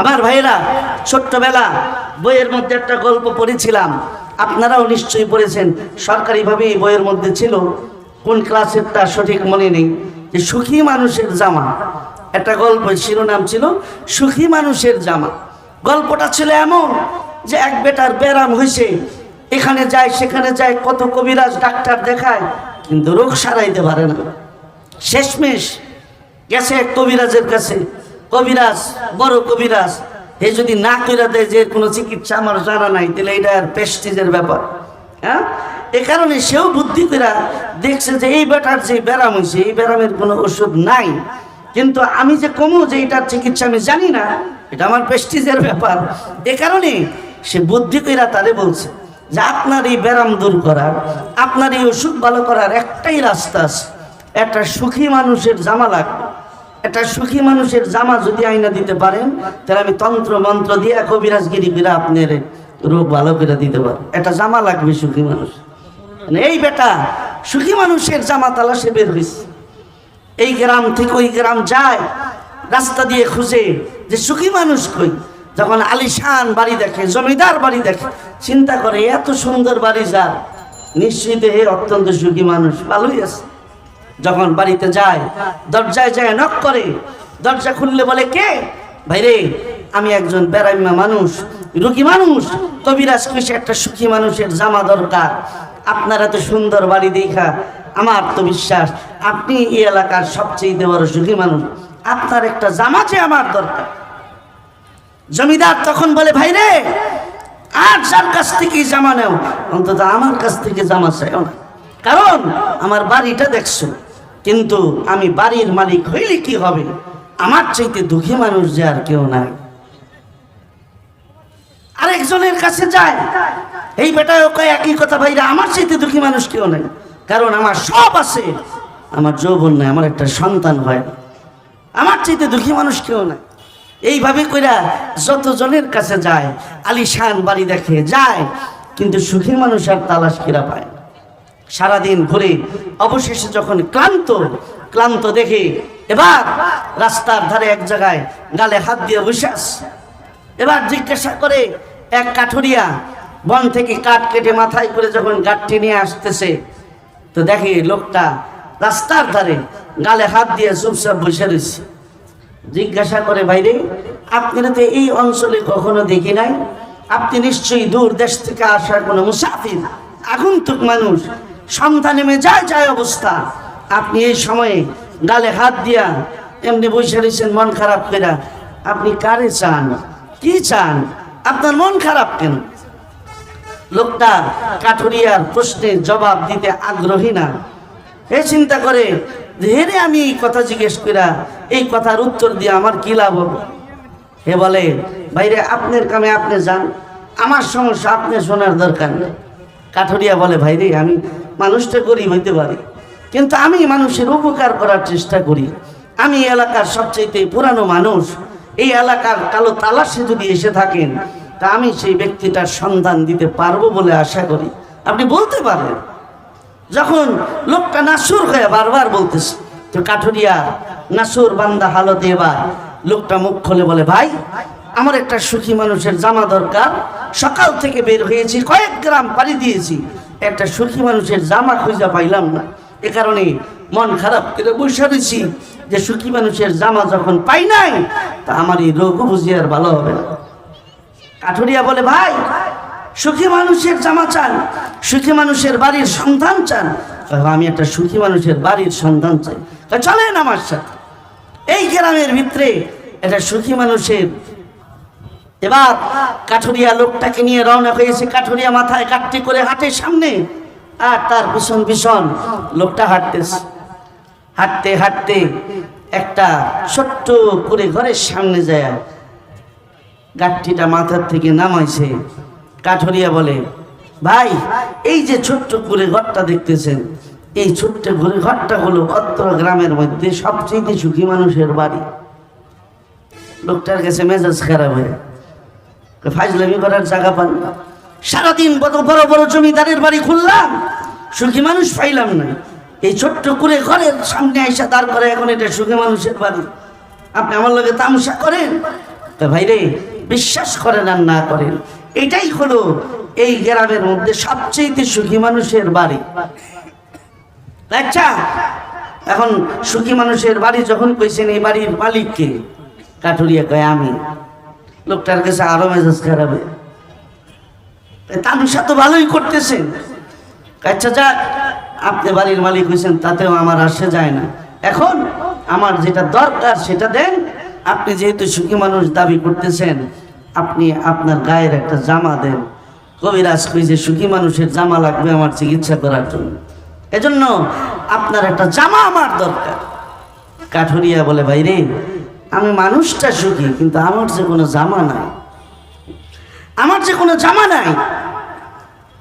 আমার ভাইয়েরা, ছোট্টবেলা বইয়ের মধ্যে একটা গল্প পড়েছিলাম। আপনারাও নিশ্চয়ই পড়েছেন। সরকারিভাবে এই বইয়ের মধ্যে ছিল, কোন ক্লাসের তা সঠিক মনে নেই। যে সুখী মানুষের জামা। একটা গল্প শিরোনাম ছিল, সুখী মানুষের জামা। গল্পটা ছিল এমন যে এক বেটার ব্যারাম হয়েছে এখানে যায়, সেখানে যায়, কত কবিরাজ ডাক্তার দেখায়, কিন্তু রোগ সারাইতে পারে না। শেষমেশ গেছে এক কবিরাজের কাছে কবিরাজ, বড় কবিরাজ। এ যদি না কইরা দেয় যে কোনো চিকিৎসা আমার জানা নাই, তাহলে এটা আর পেস্টিজের ব্যাপার। হ্যাঁ? এ কারণে সেও বুদ্ধি কইরা দেখছে যে এই বেটার যে ব্যারাম হয়েছে এই ব্যারামের কোনো ওষুধ নাই। কিন্তু আমি যে কমু যে এটার চিকিৎসা আমি জানি না, এটা আমার পেস্টিজের ব্যাপার। এ কারণে সে বুদ্ধি কইরা তারে বলছে যে আপনার এই ব্যারাম দূর করার, আপনার এই অসুখ ভালো করার একটাই রাস্তা আছে। একটা সুখী মানুষের জামা লাগবে। একটা সুখী মানুষের জামা যদি আইনা দিতে পারেন, তাহলে আমি তন্ত্র মন্ত্র দিয়ে কবিরাজগিরি করে আপনার রোগ ভালো করে দিতে পারি একটা জামা লাগবে সুখী মানুষ। মানে এই বেটা, সুখী মানুষের জামা তালাশে বের হয়েছে এই গ্রাম থেকে ওই গ্রাম যায়, রাস্তা দিয়ে খুঁজে যে সুখী মানুষ কই। যখন আলিশান বাড়ি দেখে, জমিদার বাড়ি দেখে, চিন্তা করে, এত সুন্দর বাড়ি যার। নিশ্চয়ই হে অত্যন্ত সুখী মানুষ, ভালোই আছে। যখন বাড়িতে যায় দরজায় যায় নক করে দরজা খুললে বলে কে? ভাইরে আমি একজন বেড়াইমা মানুষ রুগী মানুষ কবিরাজ কইসে একটা সুখী মানুষের জামা দরকার। আপনারা তো সুন্দর বাড়ি দেখা আমার তো বিশ্বাস আপনি এই এলাকার সবচেয়ে বড় সুখী মানুষ। আপনার একটা জামা যে আমার দরকার। জমিদার তখন বলে ভাই রে আর যার কাছ থেকে জামা নেও? অন্তত আমার কাছ থেকে জামা চাইও না। কারণ আমার বাড়িটা দেখছ কিন্তু আমি বাড়ির মালিক হইলে কি হবে? আমার চাইতে দুঃখী মানুষ যে আর কেউ নাই। আরেকজনের কাছে যায়। এই বেটাও কয় একই কথা, ভাইরা, আমার চাইতে দুঃখী মানুষ কেউ নাই। কারণ আমার সব আছে। আমার যৌবন নাই, আমার একটা সন্তান হয় আমার চাইতে দুঃখী মানুষ কেউ নাই। এইভাবে কইরা যতজনের কাছে যায়, আলিশান বাড়ি দেখে যায়, কিন্তু সুখী মানুষ আর তালাশ কিরা পায়। সারাদিন ঘুরে অবশেষে যখন ক্লান্ত ক্লান্ত দেখে এবার রাস্তার ধারে এক জায়গায় গালে হাত দিয়ে বসে আছে। এবার জিজ্ঞাসা করে, এক কাঠুরিয়া, বন থেকে কাঠ কেটে মাথায় করে যখন গাঠটি নিয়ে আসতেছে, তো দেখে লোকটা রাস্তার ধারে গালে হাত দিয়ে চুপচাপ বসে রয়েছে জিজ্ঞাসা করে বাইরে আপনারা তো এই অঞ্চলে কখনো দেখি নাই আপনি নিশ্চয়ই দূর দেশ থেকে আসা কোনো মুসাফির, আগন্তুক মানুষ সন্ধ্যা নেমে যায় যায় অবস্থা। আপনি এই সময়ে গালে হাত দিয়া এমনি বসে রয়েছেন, মন খারাপ করে আপনি কারে চান? কি চান? আপনার মন খারাপ কেন? লোকটা কাঠুরিয়ার প্রশ্নের জবাব দিতে আগ্রহী না। এ চিন্তা করে, হেরে আমি এই কথা জিজ্ঞেস করা এই কথার উত্তর দিয়ে আমার কি লাভ হবে? হে বলে বাইরে আপনার কামে আপনি যান। আমার সমস্যা আপনি শোনার দরকার নেই। কাঠুরিয়া বলে, ভাইরে, আমি মানুষটা গরিব হইতে পারি। কিন্তু আমি মানুষের উপকার করার চেষ্টা করি। আমি এলাকার সবচেয়ে পুরানো মানুষ। এই এলাকার কালো তালাশে যদি এসে থাকেন, তা আমি সেই ব্যক্তিটার সন্ধান দিতে পারব বলে আশা করি। আপনি বলতে পারেন। যখন লোকটা নাসুর হয়ে বারবার বলতেছে, তো কাঠুরিয়া, নাসুর বান্দা হালতে এবার। লোকটা মুখ খোলে বলে, ভাই, আমার একটা সুখী মানুষের জামা দরকার। সকাল থেকে বের হয়েছি, কয়েক গ্রাম পাড়ি দিয়েছি। একটা সুখী মানুষের জামা খুঁজে পাইলাম না। এ কারণে মন খারাপ করে বসে রয়েছি যে সুখী মানুষের জামা যখন পাই নাই, তা আমার এই রোগ বুঝি আর ভালো হবে না। কাঠুরিয়া বলে, ভাই, সুখী মানুষের জামা চান, সুখী মানুষের বাড়ির সন্ধান চান। আমি একটা সুখী মানুষের বাড়ির সন্ধান চাই। চলেন আমার সাথে। এই গ্রামের ভিতরে একটা সুখী মানুষের এবার কাঠুরিয়া লোকটাকে নিয়ে রওনা হয়েছে। কাঠুরিয়া মাথায় কাটটি করে হাঁটে সামনে। আর তার পিছন পিছন লোকটা হাঁটতেছে। হাঁটতে হাঁটতে একটা ছোট্ট করে ঘরের সামনে যায়। গাঠটিটা মাথার থেকে নামাইছে। কাঠরিয়া বলে, ভাই, এই যে ছোট্ট করে ঘরটা দেখতেছেন, এই ছোট্ট করে ঘরটা হলো অত্র গ্রামের মধ্যে সবচেয়ে সুখী মানুষের বাড়ি। লোকটার কাছে মেজাজ খারাপ হয়ে ফাইজলামি করার জায়গা পান না। সারাদিন বড় বড় বড় জমিদারের বাড়ি খুললাম, সুখী মানুষ পাইলাম না। এই ছোট্ট করে ঘরের সামনে আইসা দাঁড় করে এখন এটা সুখী মানুষের বাড়ি। আপনি আমার লগে তামসা করেন? তা ভাইরে, বিশ্বাস করেন আর না করেন, এটাই হলো এই গ্রামের মধ্যে সবচেয়ে সুখী মানুষের বাড়ি। আচ্ছা এখন সুখী মানুষের বাড়ি যখন কইছেন, এই বাড়ির মালিককে, কাঠুরিয়া কয় আমি লোকটার কাছে আরও মেজাজ খারাপ তানুষা তো ভালোই করতেছেন আচ্ছা যাক আপনি বাড়ির মালিক হয়েছেন, তাতেও আমার আসে যায় না। এখন আমার যেটা দরকার সেটা দেন। আপনি যেহেতু সুখী মানুষ দাবি করতেছেন, আপনি আপনার গায়ের একটা জামা দেন। কবিরাজ কইছে সুখী মানুষের জামা লাগবে আমার চিকিৎসা করার জন্য। এজন্য আপনার একটা জামা আমার দরকার। কাঠুরিয়া বলে ভাই রে আমি মানুষটা সুখী, কিন্তু আমার যে কোনো জামা নাই। আমার যে কোনো জামা নাই।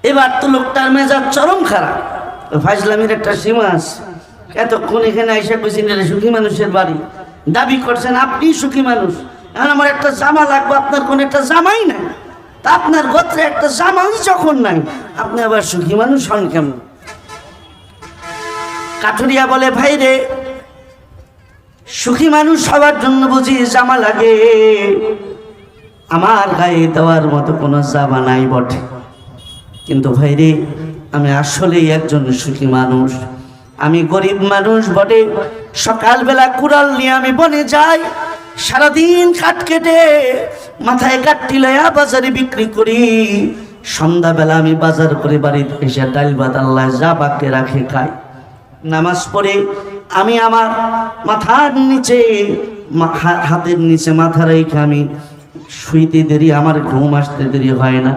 এবার তো লোকটার মেজাজ চরম খারাপ। ফাইজলামের একটা সীমা আছে। এতক্ষণ এখানে আইসা কইছেন এটা সুখী মানুষের বাড়ি। দাবি করছেন, আপনি সুখী মানুষ। এখন আমার একটা জামা লাগবে, আপনার কোনো একটা জামাই নাই। তা আপনার গোত্রে একটা জামাই যখন নাই, আপনি আবার সুখী মানুষ হন কেমন? কাঠুরিয়া বলে, ভাই রে সুখী মানুষ সবার জন্য বুঝি জামা লাগে। আমার গায়ে দেওয়ার মতো কোনো জামা নাই বটে। কিন্তু ভাই রে আমি আসলেই একজন সুখী মানুষ। আমি গরিব মানুষ বটে। সকালবেলা কুড়াল নিয়ে আমি বনে যাই। সারাদিন কাঠ কেটে মাথায় কাটটি লয়া বাজারে বিক্রি করি। সন্ধ্যাবেলা আমি বাজার করে বাড়িতে এসে ডাল ভাত আল্লাহ যা বাক্যে রাখে খাই। নামাজ পড়ে আমি আমার মাথার নিচে হাতের নিচে মাথা রেখে আমি শুইতে দেরি, আমার ঘুম আসতে দেরি হয় না।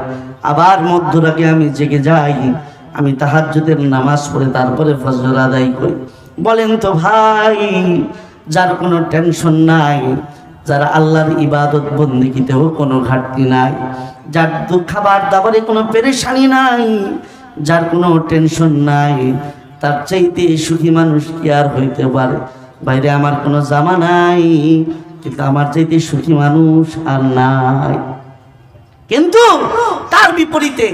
আবার মধ্যরাগে আমি জেগে যাই, আমি তাহাজ্জুদের নামাজ পড়ে তারপরে ফজর আদায় করি। বলেন তো ভাই, যার কোনো টেনশন নাই, যারা আল্লাহর ইবাদত বন্দিগিতেও কোনো ঘাটতি নাই, যার খাবার দাবারে কোনো পেরেশানি নাই, যার কোনো টেনশন নাই তার চাইতে সুখী মানুষ কি আর হইতে পারে? বাইরে আমার কোনো জামা নাই, কিন্তু আমার চাইতে সুখী মানুষ আর নাই। কিন্তু তার বিপরীতে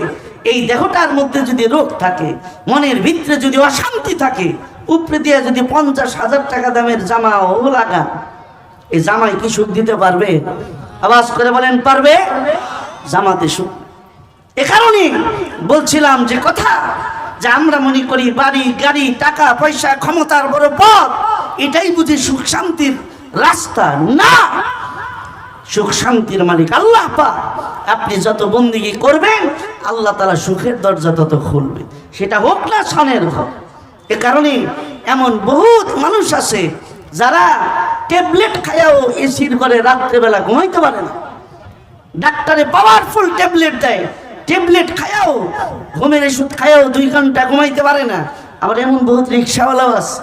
এই দেহটার মধ্যে যদি রোগ থাকে, মনের ভিতরে যদি অশান্তি থাকে, উপরে দিয়ে যদি পঞ্চাশ হাজার টাকা দামের জামা ও লাগা এই জামাই কি সুখ দিতে পারবে? আওয়াজ করে বলেন, পারবে? জামাতে সুখ। এ কারণে বলছিলাম যে কথা যে আমরা মনে করি বাড়ি, গাড়ি, টাকা, পয়সা, ক্ষমতার বড় পথ, এটাই বুঝি সুখ শান্তির রাস্তা। না! সুখ শান্তির মালিক আল্লাহ পা আপনি যত বন্দিগি করবেন, আল্লাহ তালা সুখের দরজা তত খুলবে। সেটা হোক না সনের হোক। এ কারণে এমন বহুত মানুষ আছে, যারা ট্যাবলেট খায়াও এসির ঘরে রাত্রেবেলা ঘুমাইতে পারে না। ডাক্তারে পাওয়ারফুল ট্যাবলেট দেয়। ট্যাবলেট খায়াও ঘুমের ওষুধ খায়াও দুই ঘণ্টা ঘুমাইতে পারে না। আবার এমন বহুত রিক্সাওয়ালাও আছে।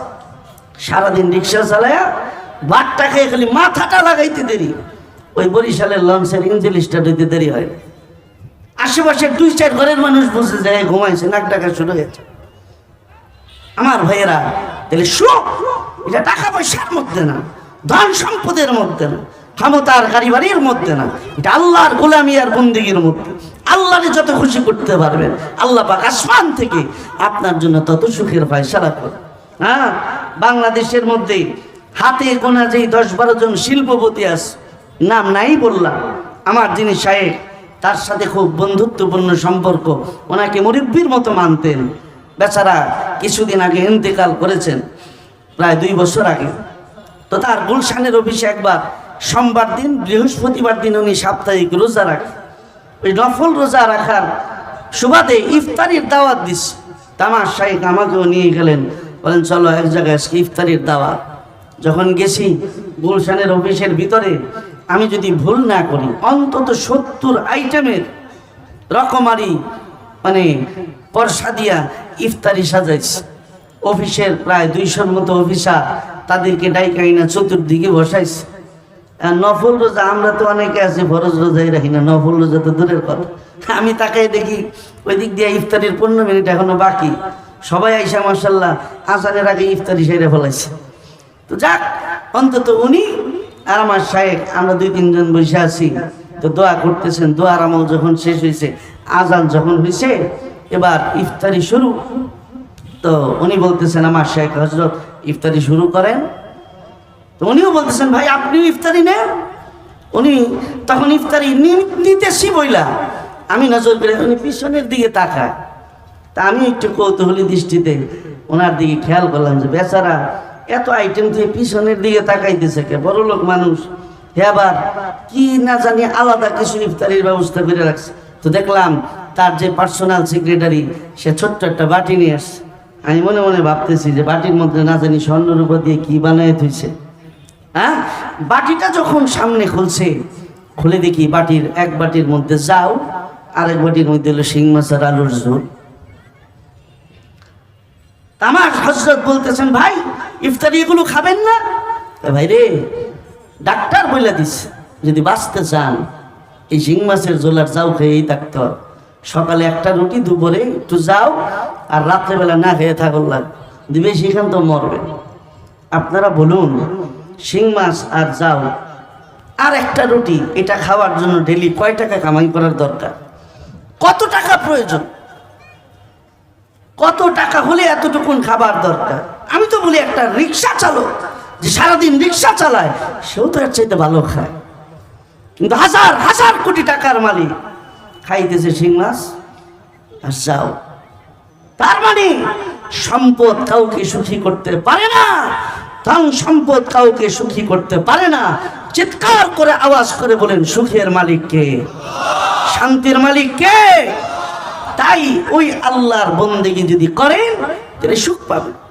সারাদিন রিক্সা চালায়া বাটটা খেয়ে খালি মাথাটা লাগাইতে দেরি। ওই বরিশালের লঞ্চের স্টার্ট হইতে দেরি হয়। আশেপাশে দুই চার ঘরের মানুষ বসে যায়, ঘুমাইছে, নাক ডাকা শুরু হয়েছে আমার ভাইয়েরা, তাহলে সুখ এটা টাকা পয়সার মধ্যে না, ধন সম্পদের মধ্যে না, ক্ষমতার গাড়ি বাড়ির মধ্যে না, এটা আল্লাহর গোলামি আর বন্দিগির মধ্যে। আল্লাহরে যত খুশি করতে পারবেন, আল্লাহ পাক আসমান থেকে আপনার জন্য তত সুখের ফয়সালা করে হ্যাঁ বাংলাদেশের মধ্যে হাতে গোনা যেই দশ বারো জন শিল্পপতি আছে, নাম নাই বললাম, আমার যিনি সাহেব, তার সাথে খুব বন্ধুত্বপূর্ণ সম্পর্ক, ওনাকে মুরব্বীর মতো মানতেন। বেচারা কিছুদিন আগে ইন্তেকাল করেছেন, প্রায় দুই বছর আগে। তো তার গুলশানের অফিসে একবার, সোমবার দিন, বৃহস্পতিবার দিন উনি সাপ্তাহিক রোজা রাখেন। ওই নফল রোজা রাখার সুবাদে ইফতারির দাওয়াত দিস তামার শাহিক আমাকেও নিয়ে গেলেন। বলেন, চলো এক জায়গায় ইফতারির দাওয়াত। যখন গেছি গুলশানের অফিসের ভিতরে, আমি যদি ভুল না করি, অন্তত সত্তর আইটেমের রকমারি মানে পরসা দিয়া ইফতারি সাজাইছে। অফিসের প্রায় দুইশোর মতো অফিসার তাদেরকে ডাইকাই না চতুর্দিকে বসাইছে। নফল রোজা, আমরা তো অনেকে আছি, ফরজ রোজাই রাখি না, নফল রোজা তো দূরের কথা। আমি তাকাই দেখি ওই দিক দিয়ে ইফতারির পনেরো মিনিট এখনও বাকি। সবাই আইসা মার্শাল্লাহ আসানের আগে ইফতারি সেরে ফেলাইছে। তো যাক, অন্তত উনি আর আমার শায়েক আমরা দুই তিনজন বসে আছি। তো দোয়া করতেছেন, দোয়ার আমল যখন শেষ হয়েছে আজান যখন হয়েছে এবার ইফতারি শুরু। তো উনি বলতেছেন, আমার শেখ হজরত ইফতারি শুরু করেন। তো উনিও বলতেছেন, ভাই, আপনিও ইফতারি নেন? উনি তখন ইফতারি নিতেছি বইলা, আমি নজর করে উনি পিছনের দিকে তাকায়। তা আমি একটু কৌতূহলী দৃষ্টিতে ওনার দিকে খেয়াল করলাম যে, বেচারা, এত আইটেম দিয়ে পিছনের দিকে তাকাইতেছে কে? বড় লোক মানুষ। আবার, কি না জানি আলাদা কিছু ইফতারির ব্যবস্থা করে রাখছে। তো দেখলাম, তার যে পার্সোনাল সেক্রেটারি সে ছোট্ট একটা বাটি নিয়ে আসছে। আমি মনে মনে ভাবতেছি যে, বাটির মধ্যে না জানি স্বর্ণরূপা দিয়ে কি বানায় থইছে। হ্যাঁ? বাটিটা যখন সামনে খুলছে, খুলে দেখি বাটির এক বাটির মধ্যে যাও আরেক বাটির মধ্যে হলো শিং মাছের আলুর ঝোল। আমার হজরত বলতেছেন, ভাই, ইফতারি এগুলো খাবেন না? ভাই রে, ডাক্তার বলে দিস যদি বাঁচতে চান, এই শিং মাছের ঝোলার যাও খেয়েই থাকতে হবে। সকালে একটা রুটি, দুপুরে একটু যাও আর রাত্রেবেলা না খেয়ে থাকল লাগ দিবে সেখান তো মরবে। আপনারা বলুন শিং মাছ আর যাও আর একটা রুটি, এটা খাওয়ার জন্য ডেলি কয় টাকা কামাই করার দরকার? কত টাকা প্রয়োজন? কত টাকা হলে এতটুকুন খাবার দরকার? আমি তো বলি একটা রিক্সা চালক, যে সারাদিন রিক্সা চালায়, সেও তো এর চাইতে ভালো খায়। কিন্তু হাজার হাজার কোটি টাকার মালিক খাইতেছে শিং মাছ আর যাও তার মানে সম্পদ কাউকে সুখী করতে পারে না। ধন সম্পদ কাউকে সুখী করতে পারে না। চিৎকার করে আওয়াজ করে বলেন, সুখের মালিককে শান্তির মালিককে তাই ওই আল্লাহর বন্দেগি যদি করেন তাহলে সুখ পাবেন